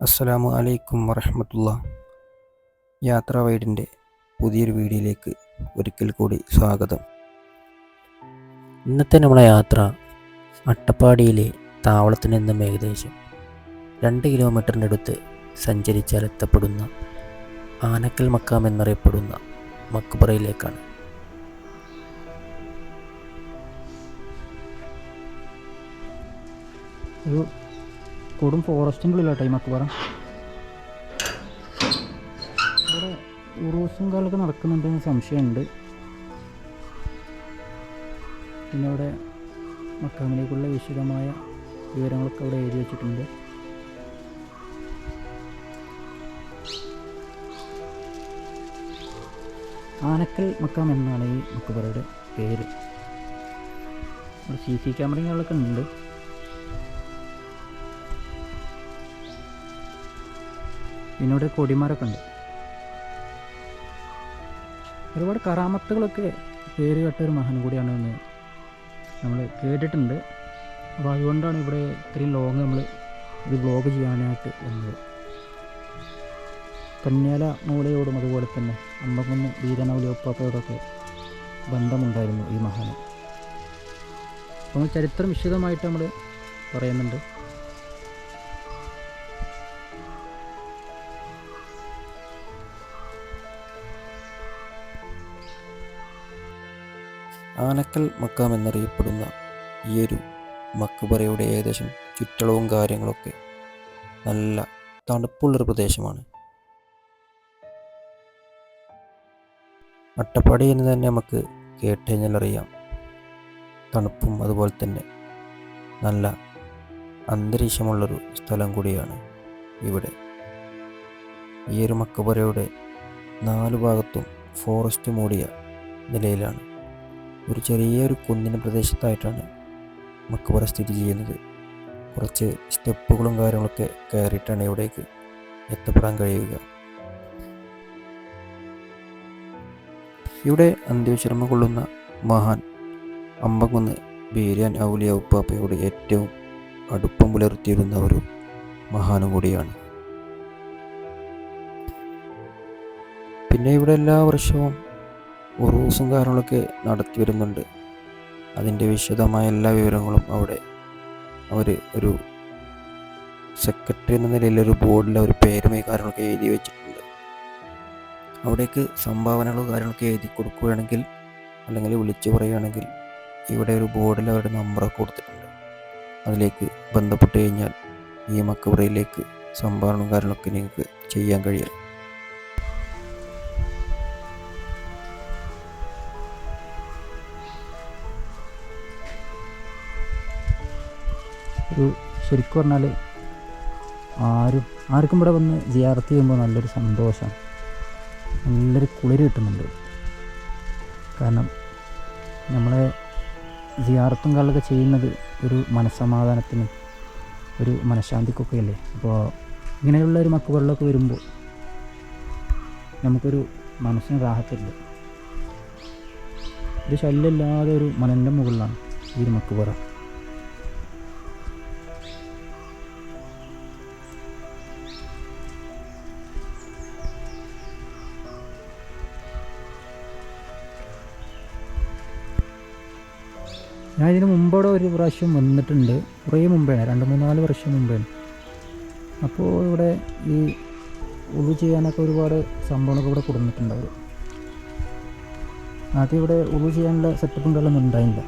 അസ്സലാമു അലൈക്കും വറഹമത്തുള്ള. യാത്ര വൈഡിന്റെ പുതിയൊരു വീഡിയോയിലേക്ക് ഒരിക്കൽ കൂടി സ്വാഗതം. ഇന്നത്തെ നമ്മളെ യാത്ര അട്ടപ്പാടിയിലെ താവളത്തിൽ നിന്നും ഏകദേശം രണ്ട് കിലോമീറ്ററിന്റെ അടുത്ത് സഞ്ചരിച്ചാൽ എത്തപ്പെടുന്ന ആനക്കൽ മക്കാം എന്നറിയപ്പെടുന്ന മക്ബറയിലേക്കാണ്. ഒരു കൊടും ഫോറസ്റ്റിന്റെ ഉള്ളിലാട്ടോ മക്കുപാറ ഇവിടെ ഉറൂസും കാലൊക്കെ നടക്കുന്നുണ്ടെന്ന് സംശയമുണ്ട്. പിന്നെ ഇവിടെ മക്കാമിലേക്കുള്ള വിശദമായ വിവരങ്ങളൊക്കെ അവിടെ എഴുതി വെച്ചിട്ടുണ്ട്. ആനക്കൽ മക്കാം എന്നാണ് ഈ മക്കുപറയുടെ പേര്. സി സി ക്യാമറകളൊക്കെ ഉണ്ട്. പിന്നെ കൊടിമാരൊക്കെ ഉണ്ട് ഒരുപാട് കറാമത്തുകളൊക്കെ പേര് കേട്ട ഒരു മഹാൻ കൂടിയാണ് എന്ന് നമ്മൾ കേട്ടിട്ടുണ്ട്. അപ്പോൾ അതുകൊണ്ടാണ് ഇവിടെ ഇത്രയും ലോങ് നമ്മൾ ഇത് വ്ലോഗ് ചെയ്യാനായിട്ട് വന്നത്. കന്യാല മൂലയോടും അതുപോലെ തന്നെ അമ്മക്കുന്ന് വീരനൗലി ഒപ്പാപ്പയോടൊക്കെ ബന്ധമുണ്ടായിരുന്നു ഈ മഹാന്. അപ്പോൾ ചരിത്രം വിശദമായിട്ട് നമ്മൾ പറയുന്നുണ്ട്. ആനക്കൽ മക്കാം എന്നറിയപ്പെടുന്ന ഈ ഒരു മക്ബറയുടെ ഏകദേശം ചുറ്റളവും കാര്യങ്ങളൊക്കെ നല്ല തണുപ്പുള്ളൊരു പ്രദേശമാണ്. അട്ടപ്പാടി എന്ന് തന്നെ നമുക്ക് കേട്ട് കഴിഞ്ഞാൽ അറിയാം. തണുപ്പും അതുപോലെ തന്നെ നല്ല അന്തരീക്ഷമുള്ളൊരു സ്ഥലം കൂടിയാണ് ഇവിടെ. ഈ ഒരു മക്കബറയുടെ നാല് ഭാഗത്തും ഫോറസ്റ്റ് മൂടിയ നിലയിലാണ്. ഒരു ചെറിയൊരു കുന്നിന പ്രദേശത്തായിട്ടാണ് മക്കബറ സ്ഥിതി ചെയ്യുന്നത്. കുറച്ച് സ്റ്റെപ്പുകളും കാര്യങ്ങളൊക്കെ കയറിയിട്ടാണ് ഇവിടേക്ക് എത്തപ്പെടാൻ കഴിയുക. ഇവിടെ അന്ത്യവിശ്രമം കൊള്ളുന്ന മഹാൻ അമ്പകുന്ന് ബീരാൻ ഔലിയ ഉപ്പാപ്പയോട് ഏറ്റവും അടുപ്പം പുലർത്തിയിരുന്ന ഒരു മഹാനും കൂടിയാണ്. പിന്നെ ഇവിടെ എല്ലാ വർഷവും ഉറൂസും കാര്യങ്ങളൊക്കെ നടത്തി വരുന്നുണ്ട്. അതിന്റെ വിശദമായ എല്ലാ വിവരങ്ങളും അവിടെ അവർ ഒരു സെക്രട്ടറി എന്ന നിലയിൽ ഒരു ബോർഡിൽ ഒരു പേരും ഈ കാര്യങ്ങളൊക്കെ എഴുതി വെച്ചിട്ടുണ്ട്. അവിടേക്ക് സംഭാവനകളോ കാര്യങ്ങളൊക്കെ എഴുതി കൊടുക്കുകയാണെങ്കിൽ അല്ലെങ്കിൽ വിളിച്ചു പറയുകയാണെങ്കിൽ ഇവിടെ ഒരു ബോർഡിൽ അവരുടെ നമ്പറൊക്കെ കൊടുത്തിട്ടുണ്ട്. അതിലേക്ക് ബന്ധപ്പെട്ട് കഴിഞ്ഞാൽ ഈ മക്കബറയിലേക്ക് സംഭാവനകളും കാര്യങ്ങളൊക്കെ നിങ്ങൾക്ക് ചെയ്യാൻ കഴിയും. ശരിക്കും പറഞ്ഞാൽ ആരും ആർക്കും ഇവിടെ വന്ന് ജിയാർത്ത് ചെയ്യുമ്പോൾ നല്ലൊരു സന്തോഷം. നല്ലൊരു കുളിര് കിട്ടുന്നുണ്ട്. കാരണം നമ്മളെ ജിയാർത്തും കാലൊക്കെ ചെയ്യുന്നത് ഒരു മനസ്സമാധാനത്തിന് ഒരു മനഃശാന്തിക്കൊക്കെ അല്ലേ അപ്പോൾ ഇങ്ങനെയുള്ള ഒരു മക്കുകളിലൊക്കെ വരുമ്പോൾ നമുക്കൊരു മനസ്സിന് രാഹത്തില്ല ഒരു ശല്യമില്ലാതെ ഒരു മലന്റെ മുകളിലാണ് ഈ ഒരു മക്കുപറ. ഞാൻ ഇതിന് മുമ്പോടെ ഒരു പ്രാവശ്യം വന്നിട്ടുണ്ട്. കുറേ മുമ്പേണ്. രണ്ട് മൂന്നാൽ വർഷം മുമ്പേ അപ്പോൾ ഇവിടെ ഈ ഉളു ചെയ്യാനൊക്കെ ഒരുപാട് സംഭവങ്ങളൊക്കെ ഇവിടെ കൊടുത്തിട്ടുണ്ട് അവർ ആദ്യം ഇവിടെ ഉളു ചെയ്യാനുള്ള സെറ്റപ്പും കാര്യമൊന്നും ഉണ്ടായില്ല.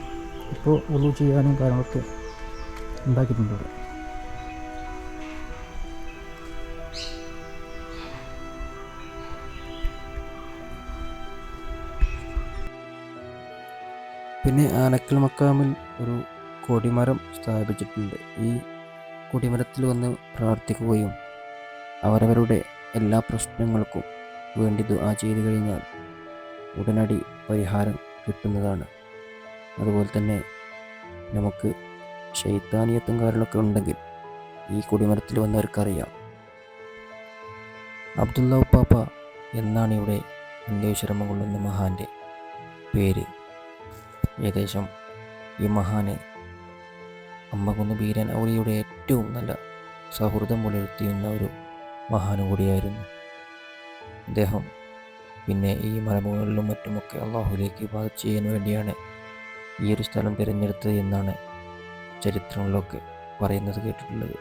ഇപ്പോൾ ഉളു ചെയ്യാനും കാര്യങ്ങളൊക്കെ ഉണ്ടാക്കിയിട്ടുണ്ട് ഇവിടെ. പിന്നെ ആനക്കൽ മക്കാമിൽ ഒരു കൊടിമരം സ്ഥാപിച്ചിട്ടുണ്ട്. ഈ കൊടിമരത്തിൽ വന്ന് പ്രാർത്ഥിക്കുകയും അവരവരുടെ എല്ലാ പ്രശ്നങ്ങൾക്കും വേണ്ടി ദുആ ചെയ്തു കഴിഞ്ഞാൽ ഉടനടി പരിഹാരം കിട്ടുന്നതാണ്. അതുപോലെ തന്നെ നമുക്ക് ശൈത്താനിയത്തും കാര്യങ്ങളൊക്കെ ഉണ്ടെങ്കിൽ ഈ കൊടിമരത്തിൽ വന്നവർക്കറിയാം അബ്ദുല്ല ഉപ്പാപ്പ എന്നാണ് ഇവിടെ അന്വേഷണം കൊള്ളുന്ന മഹാന്റെ പേര്. ഏകദേശം ഈ മഹാന് അമ്മകുന്ന് ബീരൻ ഔലിയുടെ ഏറ്റവും നല്ല സൗഹൃദം പുലർത്തിയുന്ന ഒരു മഹാനും കൂടിയായിരുന്നു. അദ്ദേഹം പിന്നെ ഈ മലമുകളിലും മറ്റുമൊക്കെ അള്ളാഹുലേക്ക് ബാധ ചെയ്യാൻ വേണ്ടിയാണ് ഈ ഒരു സ്ഥലം തിരഞ്ഞെടുത്തത് എന്നാണ് ചരിത്രങ്ങളിലൊക്കെ പറയുന്നത് കേട്ടിട്ടുള്ളത്.